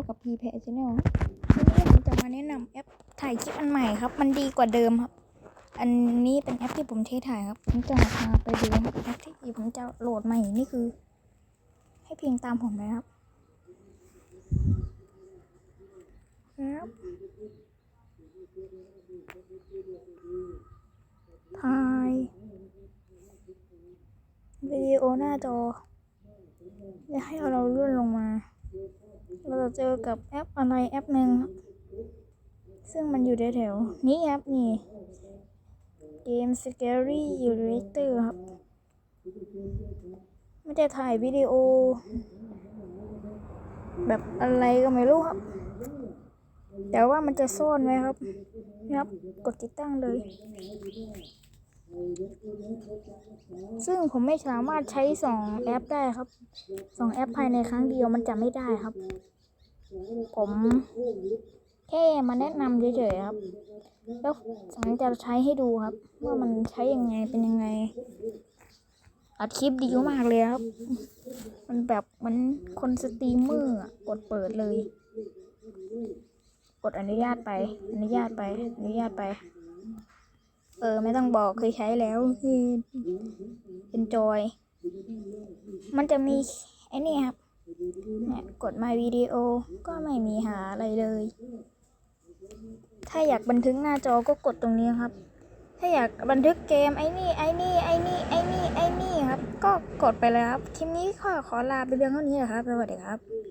อยู่กับ p p a Channel วันนี้ผมจะมาแนะนำแอปถ่ายคลิปอันใหม่ครับ มันดีกว่าเดิมครับ อันนี้เป็นแอปที่ผมใช้ถ่ายครับ ผมจะพาไปดูครับแอปที่ผมจะโหลดใหม่นี่คือ ให้เพียงตามผมเลยครับครับถ่ายวิดีโอหน้าจอจะให้เราเลื่อนลงมา เจอกับแอปอะไรแอปหนึ่งซึ่งมันอยู่แถวๆนี้ครับนี่ Game Scary Illustrator ครับ ไม่ได้ถ่ายวิดีโอ แบบอะไรก็ไม่รู้ครับ แต่ว่ามันจะซ่อนไว้ครับครับ กดติดตั้งเลย ซึ่งผมไม่สามารถใช้สองแอปได้ครับสองแอปภายในครั้งเดียวมันจะไม่ได้ครับ ผมแค่มาแนะนำเฉยๆครับแล้วผมจะใช้ให้ดูครับ ว่ามันใช้ยังไงเป็นยังไง อัดคลิปดีมากเลยครับ มันแบบมันคนสตรีมเมอร์กดเปิดเลย กดอนุญาตไป อนุญาตไป อนุญาตไป เออ ไม่ต้องบอกเคยใช้แล้วคือเป็นจอย มันจะมีไอ้นี่ครับ กด my video ก็ไม่มีหาอะไรเลย ถ้าอยากบันทึกหน้าจอก็กดตรงนี้ครับ ถ้าอยากบันทึกเกมไอ้นี่ไอ้นี่ไอ้นี่ไอ้นี่ไอ้นี่ครับ ก็กดไปเลยครับ คลิปนี้ขอขอลาไปเพียงเท่านี้นะครับสวัสดีครับ